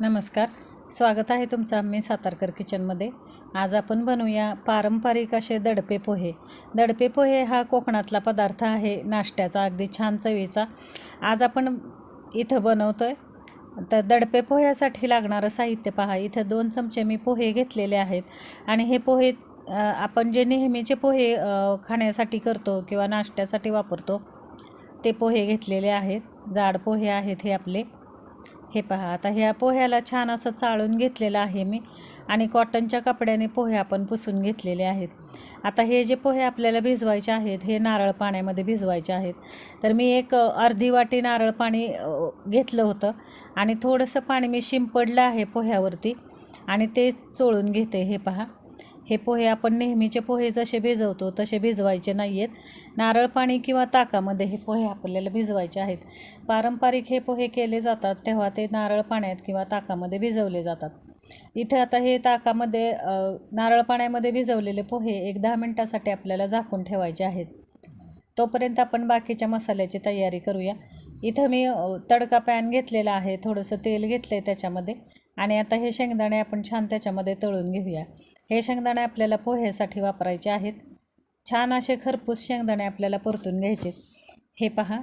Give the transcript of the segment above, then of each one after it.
नमस्कार. स्वागत आहे तुमचं आम्ही सातारकर किचनमध्ये. आज आपण बनवूया पारंपरिक असे दडपे पोहे. दडपे पोहे हा कोकणातला पदार्थ आहे नाश्त्याचा अगदी छान चवीचा. आज आपण इथं बनवतो आहे तर दडपे पोह्यासाठी लागणारं साहित्य पहा. इथं दोन चमचे मी पोहे घेतलेले आहेत. आणि हे पोहे आपण जे नेहमीचे पोहे खाण्यासाठी करतो किंवा नाश्त्यासाठी वापरतो ते पोहे घेतलेले आहेत. जाड पोहे आहेत हे आपले. हे पहा आता ह्या पोह्याला छान असं चाळून घेतलेलं आहे मी आणि कॉटनच्या कपड्याने पोहे आपण पुसून घेतलेले आहेत. आता हे जे पोहे आपल्याला भिजवायचे आहेत हे नारळ पाण्यामध्ये भिजवायचे आहेत. तर मी एक अर्धी वाटी नारळ पाणी घेतलं होतं आणि थोडंसं पाणी मी शिंपडलं आहे पोह्यावरती आणि ते चोळून घेते. हे पहा. हे पोहे आपण नेहमीचे पोहे जसे भिजवतो तसे भिजवायचे नाही आहेत नारळ पाणी किंवा ताकामध्ये हे पोहे आपल्याला भिजवायचे आहेत. पारंपरिक हे पोहे केले जातात तेव्हा ते नारळ पाण्यात किंवा ताकामध्ये भिजवले जातात. इथे आता हे ताकामध्ये नारळ पाण्यामध्ये भिजवलेले पोहे एक दहा मिनटासाठी आपल्याला झाकून ठेवायचे आहेत. तोपर्यंत आपण बाकीच्या मसाल्याची तयारी करूया. इथं मी तडका पॅन घेतलेला आहे. थोडंसं तेल घेतलं आहे त्याच्यामध्ये. आणि आता हे शेंगदाणे आपण छान त्याच्यामध्ये तळून घेऊया. हे शेंगदाणे आपल्याला पोह्यासाठी वापरायचे आहेत. छान असे खरपूस शेंगदाणे आपल्याला परतून घ्यायचे हे पहा.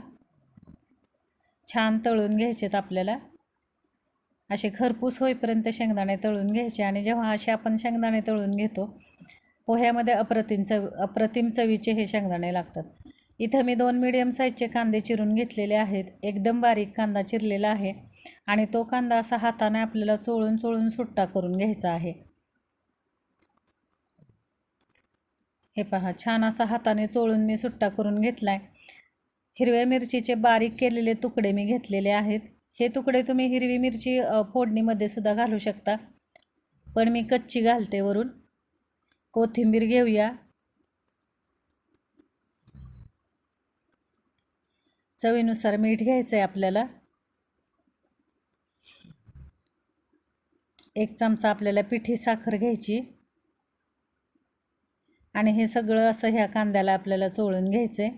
छान तळून घ्यायचेत आपल्याला. असे खरपूस होईपर्यंत शेंगदाणे तळून घ्यायचे आणि जेव्हा असे आपण शेंगदाणे तळून घेतो पोह्यामध्ये अप्रतिम चव अप्रतिम चवीचे हे शेंगदाणे लागतात. इथं मी दोन मिडियम साईजचे कांदे चिरून घेतलेले आहेत. एकदम बारीक कांदा चिरलेला आहे आणि तो कांदा असा हाताने आपल्याला चोळून चोळून सुट्टा करून घ्यायचा आहे. हे पहा छान असा हाताने चोळून मी सुट्टा करून घेतला आहे हिरव्या मिरचीचे बारीक केलेले तुकडे मी घेतलेले आहेत. हे तुकडे तुम्ही हिरवी मिरची फोडणीमध्ये सुद्धा घालू शकता. पण मी कच्ची घालते वरून. कोथिंबीर घेऊया. चवीनुसार मीठ घ्यायचं आहे आपल्याला. एक चमचा आपल्याला पिठी साखर घ्यायची. आणि हे सगळं असं ह्या कांद्याला आपल्याला चोळून घ्यायचं आहे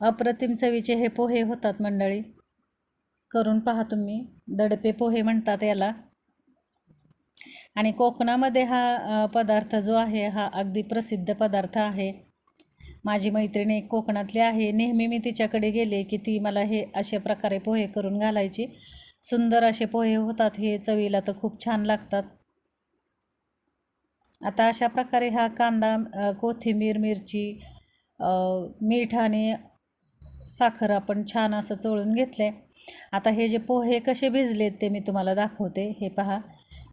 अप्रतिम चवीचे हे पोहे होतात मंडळी. करून पहा तुम्ही. दडपे पोहे म्हणतात याला. आणि कोकणामध्ये हा पदार्थ जो आहे हा अगदी प्रसिद्ध पदार्थ आहे. माझी मैत्रिणी एक कोकणातली आहे. नेहमी मी तिच्याकडे गेले की ती मला हे अशा प्रकारे पोहे करून घालायची. सुंदर असे पोहे होतात हे चवीला तर खूप छान लागतात. आता अशा प्रकारे हा कांदा कोथिंबीर मिरची मीठ आणि साखर आपण छान असं चोळून घेतले. आता हे जे पोहे कसे भिजलेत ते मी तुम्हाला दाखवते. हे पहा.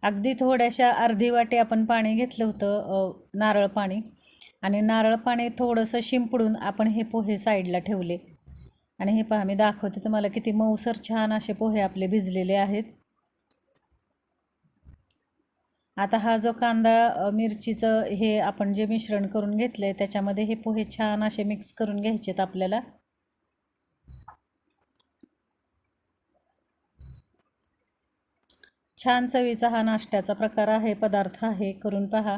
अगदी थोड्याशा अर्धी वाटी आपण पाणी घेतलं होतं नारळ पाणी. आणि नारळ पाणी थोडंसं शिंपडून आपण हे पोहे साईडला ठेवले. आणि हे पहा मी दाखवते तुम्हाला किती मऊसर छान असे पोहे आपले भिजलेले आहेत. आता हा जो कांदा मिरचीचं हे आपण जे मिश्रण करून घेतलं आहे त्याच्यामध्ये हे पोहे छान असे मिक्स करून घ्यायचेत आपल्याला. छान चवीचा हा नाश्त्याचा प्रकार आहे पदार्थ आहे करून पहा.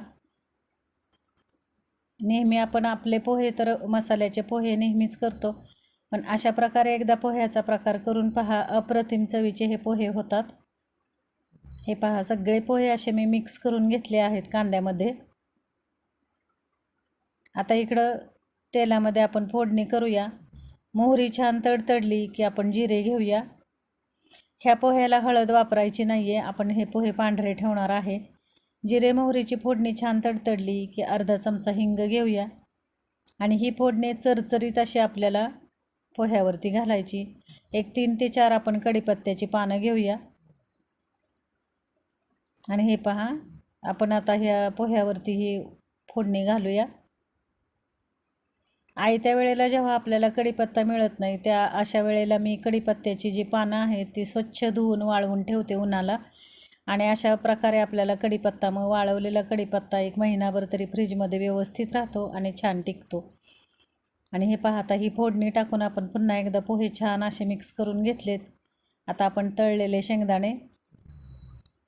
नेहमी आपण आपले पोहे तर मसाल्याचे पोहे नेहमीच करतो. पण अशा प्रकारे एकदा पोह्याचा प्रकार करून पहा अप्रतिम चवीचे हे पोहे होतात. हे पहा सगळे पोहे असे मी मिक्स करून घेतले आहेत कांद्यामध्ये. आता इकडं तेलामध्ये आपण फोडणी करूया. मोहरी छान तडतडली की आपण जिरे घेऊया. ह्या पोह्याला हळद वापरायची नाही आहे आपण हे पोहे पांढरे ठेवणार आहे. जिरे मोहरीची फोडणी छान तडतडली की अर्धा चमचा हिंग घेऊया. आणि ही फोडणी चरचरीत अशी आपल्याला पोह्यावरती घालायची. एक तीन ते चार आपण कढीपत्त्याची पानं घेऊया. आणि हे पहा आपण आता ह्या पोह्यावरती ही फोडणी घालूया. आयत्या वेळेला जेव्हा आपल्याला कढीपत्ता मिळत नाही त्या अशा वेळेला मी कढीपत्त्याची जी पानं आहेत ती स्वच्छ धुवून वाळवून ठेवते उन्हाला. आणि अशा प्रकारे आपल्याला कढीपत्ता मग वाळवलेला कढीपत्ता एक महिनाभर तरी फ्रीजमध्ये व्यवस्थित राहतो आणि छान टिकतो. आणि हे पाहता ही फोडणी टाकून आपण पुन्हा एकदा पोहे छान असे मिक्स करून घेतलेत. आता आपण तळलेले शेंगदाणे.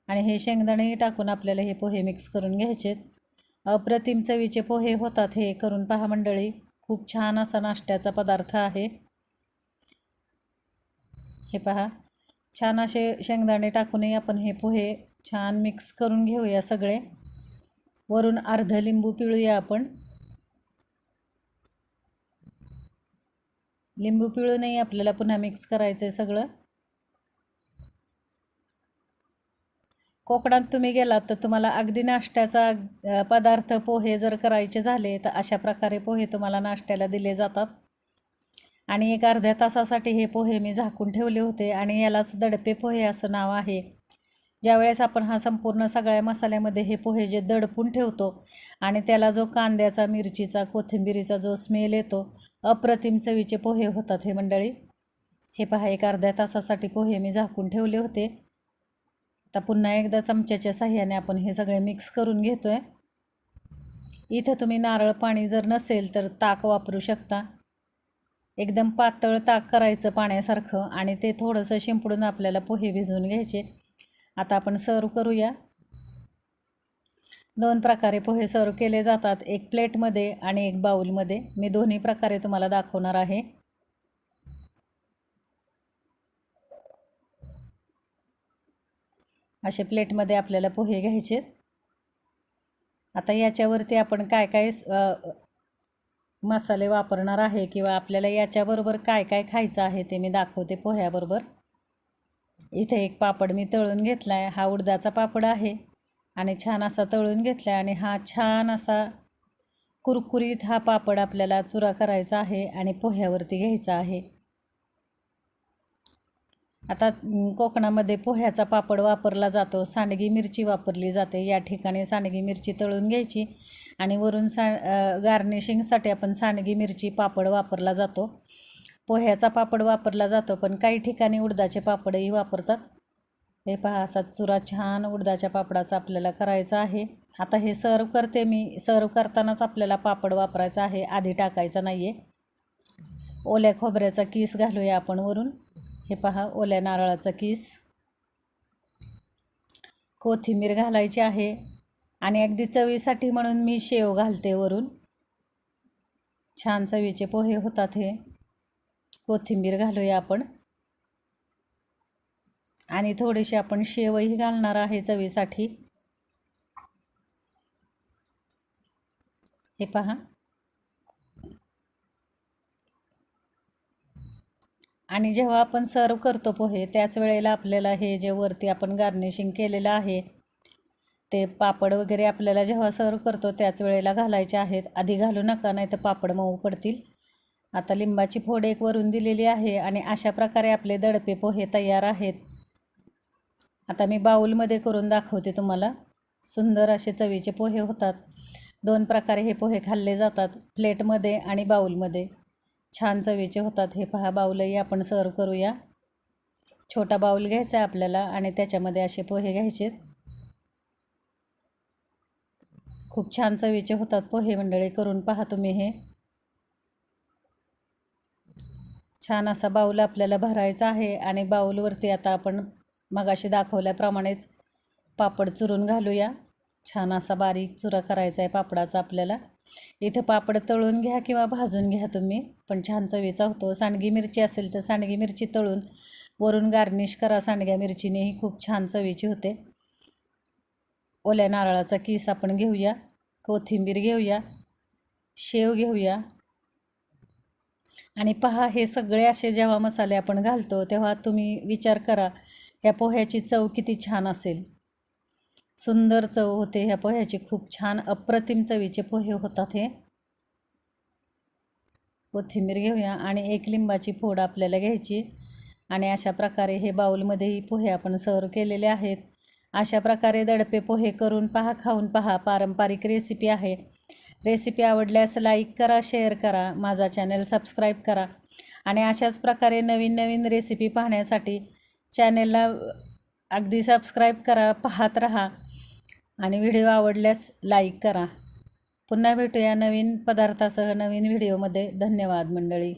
आणि हे शेंगदाणेही टाकून आपल्याला हे पोहे मिक्स करून घ्यायचेत. अप्रतिम चवीचे पोहे होतात हे करून पहा मंडळी. खूप छान असा नाश्त्याचा पदार्थ आहे. हे पहा. छान असे शेंगदाणे टाकूनही आपण हे पोहे छान मिक्स करून घेऊया सगळे. वरून अर्ध लिंबू पिळूया आपण. लिंबू पिळूनही आपल्याला पुन्हा मिक्स करायचं आहे सगळं. कोकणात तुम्ही गेलात तर तुम्हाला अगदी नाश्त्याचा पदार्थ पोहे जर करायचे झाले तर अशा प्रकारे पोहे तुम्हाला नाश्त्याला दिले जातात. आणि एक अर्ध्या तासासाठी हे पोहे मी झाकून ठेवले होते आणि यालाच दडपे पोहे असं नाव आहे. ज्यावेळेस आपण हा संपूर्ण सगळ्या मसाल्यामध्ये हे पोहे जे दडपून ठेवतो आणि त्याला जो कांद्याचा मिरचीचा कोथिंबिरीचा जो स्मेल येतो अप्रतिम चवीचे पोहे होतात हे मंडळी. हे पहा एक अर्ध्या तासासाठी पोहे मी झाकून ठेवले होते. आता पुन्हा एकदा चमच्याच्या साह्याने आपण हे सगळे मिक्स करून घेतो आहे इथं तुम्ही नारळ पाणी जर नसेल तर ताक वापरू शकता. एकदम पातळ ताक करायचं पाण्यासारखं आणि ते थोडंसं शिंपडून आपल्याला पोहे भिजवून घ्यायचे. आता आपण सर्व करूया. दोन प्रकारे पोहे सर्व केले जातात. एक प्लेटमध्ये आणि एक बाऊलमध्ये मी दोन्ही प्रकारे तुम्हाला दाखवणार आहे. असे प्लेटमध्ये आपल्याला पोहे घ्यायचे आता याच्यावरती आपण काय काय मसाले वापरणार आहे किंवा आपल्याला याच्याबरोबर काय काय खायचं आहे ते मी दाखवते पोह्याबरोबर. इथे एक पापड मी तळून घेतला आहे हा उडदाचा पापड आहे आणि छान असा तळून घेतला आहे आणि हा छान असा कुरकुरीत हा पापड आपल्याला चुरा करायचा आहे आणि पोह्यावरती घ्यायचा आहे. आता कोकणामध्ये पोह्याचा पापड वापरला जातो. सांडगी मिरची वापरली जाते. या ठिकाणी सांडगी मिरची तळून घ्यायची. आणि वरून सा गार्निशिंगसाठी आपण सांडगी मिरची पापड वापरला जातो. पोह्याचा पापड वापरला जातो पण काही ठिकाणी उडदाचे पापडही वापरतात. हे पहा असा चुरा छान उडदाच्या पापडाचा आपल्याला करायचा आहे. आता हे सर्व करते मी. सर्व करतानाच आपल्याला पापड वापरायचा आहे. आधी टाकायचा नाही आहे ओल्या खोबऱ्याचा किस घालूया आपण वरून. हे पहा ओल्या नारळाचा किस. कोथिंबीर घालायची आहे. आणि अगदी चवीसाठी म्हणून मी शेव घालते वरून. छान चवीचे पोहे होतात हे. कोथिंबीर घालूया आपण. आणि थोडेसे आपण शेवही घालणार आहे चवीसाठी. हे पहा. आणि जेव्हा आपण सर्व करतो पोहे त्याच वेळेला आपल्याला हे जे वरती आपण गार्निशिंग केलेलं आहे ते पापड वगैरे आपल्याला जेव्हा सर्व करतो त्याच वेळेला घालायचे आहेत. आधी घालू नका नाही तर पापड मऊ पडतील. आता लिंबाची फोड एक वरून दिलेली आहे आणि अशा प्रकारे आपले दडपे पोहे तयार आहेत. आता मी बाऊलमध्ये करून दाखवते तुम्हाला. सुंदर असे चवीचे पोहे होतात. दोन प्रकारे हे पोहे खाल्ले जातात प्लेटमध्ये आणि बाऊलमध्ये छान चवीचे होतात. हे पहा बाऊलही आपण सर्व करूया. छोटा बाऊल घ्यायचा आहे आपल्याला आणि त्याच्यामध्ये असे पोहे घ्यायचेत. खूप छान चवीचे होतात पोहे मंडळी करून पहा तुम्ही हे. छान असा बाऊल आपल्याला भरायचा आहे आणि बाऊलवरती आता आपण मगाशी दाखवल्याप्रमाणेच पापड चुरून घालूया. छान असा बारीक चुरा करायचा आहे पापडाचा आपल्याला. इथं पापड तळून घ्या किंवा भाजून घ्या तुम्ही पण छान चवीचा होतो. सांडगी मिरची असेल तर सांडगी मिरची तळून वरून गार्निश करा सांडग्या मिरचीनेही खूप छान चवीची होते. ओल्या नारळाचा किस आपण घेऊया कोथिंबीर घेऊया शेव घेऊया. आणि पहा हे सगळे असे जेव्हा मसाले आपण घालतो तेव्हा तुम्ही विचार करा ह्या पोह्याची चव किती छान असेल. सुंदर चव होते ह्या पोह्याची खूप छान अप्रतिम चवीचे पोहे होतात हे. कोथिंबीर घेऊया आणि एक लिंबाची फोड आपल्याला घ्यायची. आणि अशा प्रकारे हे बाऊलमध्येही पोहे आपण सर्व केलेले आहेत. अशा प्रकारे दडपे पोहे करून पहा खाऊन पहा. पारंपरिक रेसिपी आहे. रेसिपी आवडल्यास लाईक करा शेअर करा. माझा चॅनल सबस्क्राईब करा. आणि अशाच प्रकारे नवीन नवीन रेसिपी पाहण्यासाठी चॅनेलला अगदी सबस्क्राईब करा पाहत राहा. आणि व्हिडिओ आवडल्यास लाईक करा. पुन्हा भेटूया नवीन पदार्थासह नवीन व्हिडिओमध्ये धन्यवाद मंडळी.